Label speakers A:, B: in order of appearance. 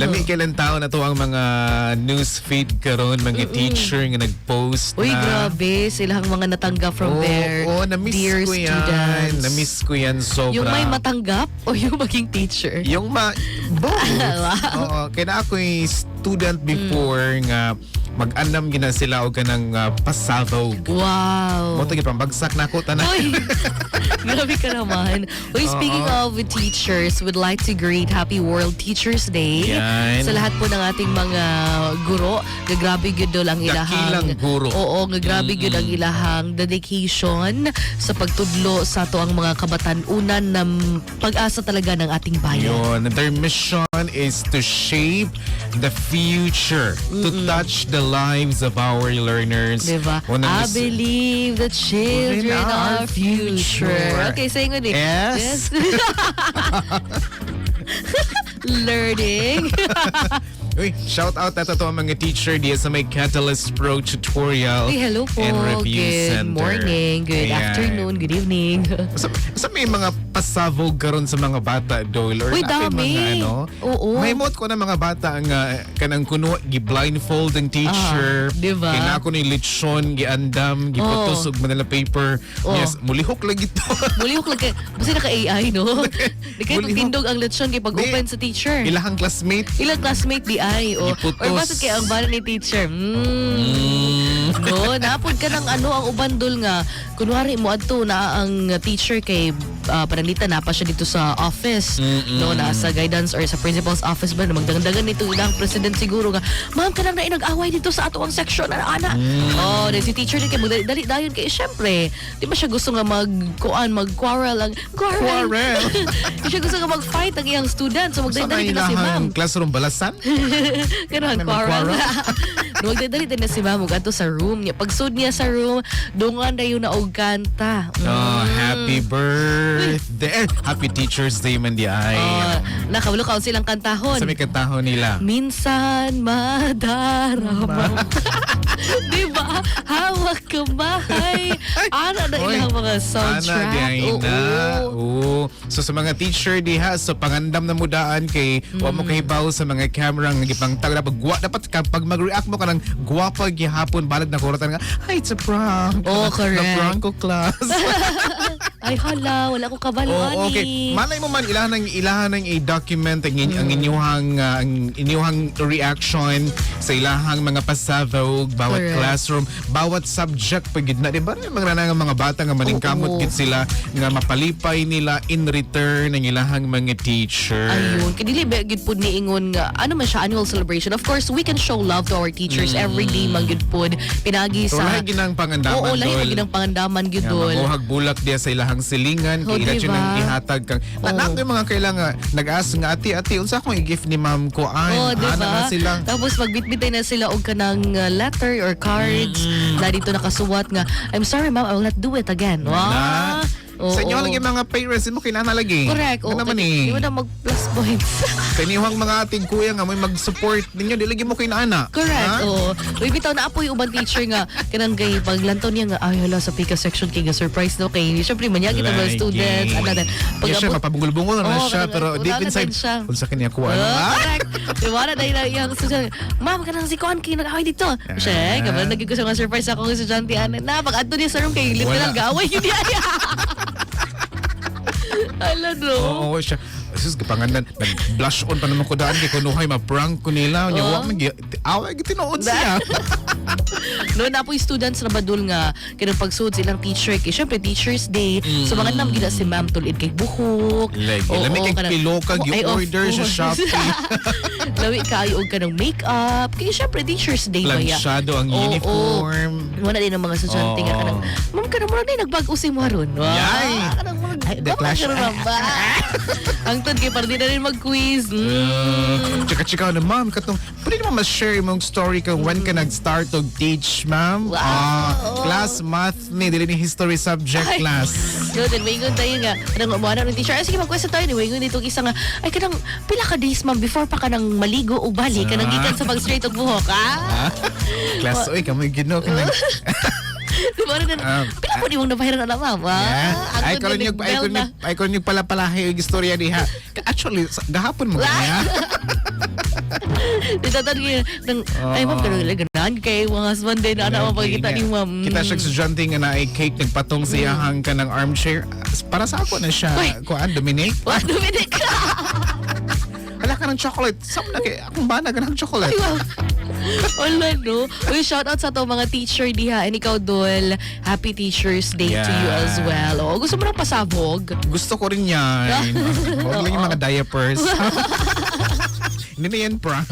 A: Lami kailan tao na to ang mga news feed karon mga teacher nga nag-post
B: Uy,
A: na.
B: grabe. Silang mga natanggap from
A: Oo,
B: their
A: oo, na-miss
B: dear
A: ko yan.
B: students.
A: Na-miss ko yan sobra.
B: Yung may matanggap o yung maging teacher?
A: Yung ma... Both.
B: Wow.
A: Oo, kaya ako'y student before nga mag-andam gina sila o kanang uh, pasabog.
B: Wow.
A: Mo to pambagsak na ako tanan.
B: Uy, grabe ka naman. Uy, speaking of teachers, would like to greet Happy World Teachers Day
A: Yan.
B: sa lahat po ng ating mga guro. Nga grabe gyud dol ang ilahang
A: Dakilang guro.
B: Oo, nga grabe gyud ang ilahang dedication sa pagtudlo sa to ang mga kabatanunan na pag-asa talaga ng ating bayan.
A: Yun. Their mission is to shape the future, to touch the lives of our learners.
B: Diba? I believe the children
A: our
B: are future.
A: future.
B: Okay, say ni.
A: Yes.
B: Learning.
A: Uy, shout out na to ang mga teacher diya sa may Catalyst Pro tutorial
B: Hey, hello po.
A: and review
B: Good
A: center.
B: morning, good
A: Ayan.
B: afternoon, good evening.
A: Sa, sa may mga pasabog karon sa mga bata dol or
B: Uy,
A: napay
B: dami.
A: mga ano
B: Oo.
A: may mot ko na mga bata nga kanang kuno gi blindfold ang teacher
B: Ah, diba?
A: kina ko ni lechon giandam giputos og manila paper
B: Oo.
A: yes mulihok lagi to
B: Muli ko lang kay, basta naka-AI, no? Di
A: ho.
B: pagtindog ang lechon kay pag-open sa teacher.
A: ilahang classmate
B: Ilang classmate di ay, o.
A: Iputos.
B: Or basta kay ang bala ni teacher. Mm. No, napod ka ng ano ang ubandol nga. Kunwari mo adto na ang teacher kay uh, pananita na pa siya dito sa office. No, na sa guidance or sa principal's office ba na magdagandagan nito ilang president siguro nga. Ma'am kanang na nag-away dito sa ato ang section ana ana. Oh, then si teacher din kay magdali dali dayon kay syempre. Di ba siya gusto nga mag-kuan, mag-quarrel lang. Quarrel.
A: Quarrel.
B: Di siya gusto nga mag-fight ang iyang student. So
A: sa
B: magdali dali na si ma'am.
A: classroom balasan
B: Ganon,
A: May
B: quarrel. Nung magdadali din na si Mamo ato sa room niya. Pagsud niya sa room, dungan na yun na og kanta. Mm.
A: oh happy birthday happy teachers day man di ay
B: Oh, nakabulo silang kantahon.
A: sa may kantahon nila
B: Minsan madarama. Di ba? Hawak kamay. Ana na ilang mga
A: Ana,
B: soundtrack.
A: di ay na.
B: Oo.
A: So sa mga teacher diha so pangandam na mudaan kay wa
B: Mm.
A: mo kahibaw sa mga camera nga gipangtag dapat gwa dapat ka, pag mag-react mo kanang gwapa gihapon balag na kuratan nga ay it's a prank.
B: Oh, correct.
A: Na prank ko class.
B: Ay hala, wala ko kabalo
A: Oo, okay. Malay mo man ilahan ng ilahan ng i-document ang, in- ang inyuhang uh, ang inyuhang reaction sa ilahang mga pasavog bawat
B: Correct.
A: classroom, bawat subject pag gid na di ba mga mga bata nga maningkamot
B: Oo.
A: gid sila nga mapalipay nila in return ng ilahang mga teacher.
B: Ayun, kadili gid pud ni ingon nga ano man siya annual celebration. Of course, we can show love to our teachers every day man gid pud pinagi
A: So
B: sa
A: lahi ginang pangandaman
B: Oo, lahi
A: dol.
B: gid ang pangandaman gid dol.
A: mabuhag bulak diya sa ilahang silingan
B: Oh,
A: kay ila
B: diba?
A: nang ihatag kang na, na,
B: Oo.
A: yung mga kailangan nag-ask nga ati ati unsa akong i-gift ni ma'am ko ay
B: Oh, di
A: ana na sila
B: Tapos magbitbitay na sila og kanang uh, letter or cards na dito nakasuwat nga I'm sorry ma'am, I will not do it again. Wow.
A: Na,
B: Oo.
A: sa inyo lang yung mga parents mo kinana lagi.
B: Correct.
A: Ano
B: Oo,
A: naman
B: Di
A: eh.
B: mo na mag plus points.
A: Kaniwang mga ating kuya nga may mag-support ninyo di lagi mo kinana.
B: Correct.
A: Ha?
B: Oo. Uy, bitaw na apoy ubang teacher nga kanang kay paglantaw niya nga ay hala sa pika section kay ga surprise no kay syempre man kita mga students ano na
A: Pag siya
B: abot-
A: mapabungol-bungol na
B: Oo,
A: siya pero
B: wala
A: deep
B: na
A: inside
B: siya.
A: unsa kanya ko ano.
B: Oh,
A: ah?
B: correct. Na dahil na yung student, ma'am, kanang si Kuan kayo nag-away dito. Siya, kapag naging ko siya nga surprise ako ng estudyante, na, pag ato niya sa room, kay literal
A: Wala.
B: gaaway yun niya. Ala, no.
A: Oo, siya. Sus, kapanganan, nag-blush on pa naman ko daan kay kunuhay, ma-prank ko nila. Nya, wa man, gi- away, gitinood siya.
B: No, na po students na badul nga kanang pagsuod silang teacher kay syempre Teachers Day. So mga nam gina si Ma'am tulid kay buhok. Oo,
A: Lami kay
B: Oo, ay, of
A: gi-order sa. Shopee.
B: Lami kayo og kanang makeup. Kay syempre Teachers Day ba ya?
A: Plansyado ang uniform.
B: Wala din ang mga estudyante nga kanang Ma'am kanang mura din nagbago si mo haron. Wow. Kanang mura
A: Ay, the clash.
B: Ang tod kay para di na rin mag-quiz. Mm.
A: Tsaka-tsaka na, ma'am, katong, pwede naman ma-share mong story kung when ka nag-start og teach, ma'am?
B: Wow.
A: Ah, class math ni, dili ni history subject
B: Ay.
A: class.
B: So, then, maingon tayo nga. Kanang umuha ng teacher. Ay, sige, mag-question tayo. ni Maingon dito isa nga. Ay, kanang, pila ka days, ma'am, before pa ka nang maligo o bali. Kanang
A: Ah.
B: gikan sa pag-straight og buhok, ah?
A: Ah, class, oy, kamoy gino ka nag...
B: Diba na
A: Ah.
B: Pila po di mong nabahiran na, ma'am, ah?
A: Yeah.
B: Ang
A: Ay, karon yung, ay, karon yung, ay, karon yung pala pala yung istorya diha. Actually, gahapon mo
B: Ah.
A: niya.
B: Nagtatan niya ng, ay ma'am, pero ganahan kay mga husband din, na ano, pagkita ni ma'am. Mm.
A: Kita siya estudyante nga na ay cake nagpatong sa iyahang ka ng armchair. Para sa ako na siya, kuan, Dominic.
B: Dominic?
A: Wala ka ng chocolate. Sam na kay, akong ba na ng chocolate?
B: Wala, no? Uy, shout out sa to mga teacher diha. And ikaw, Dol, happy Teacher's Day to you
A: Yeah.
B: as well. O, gusto mo nang pasabog?
A: Gusto ko rin yan. Huwag lang yung mga diapers. Hindi na yan prank.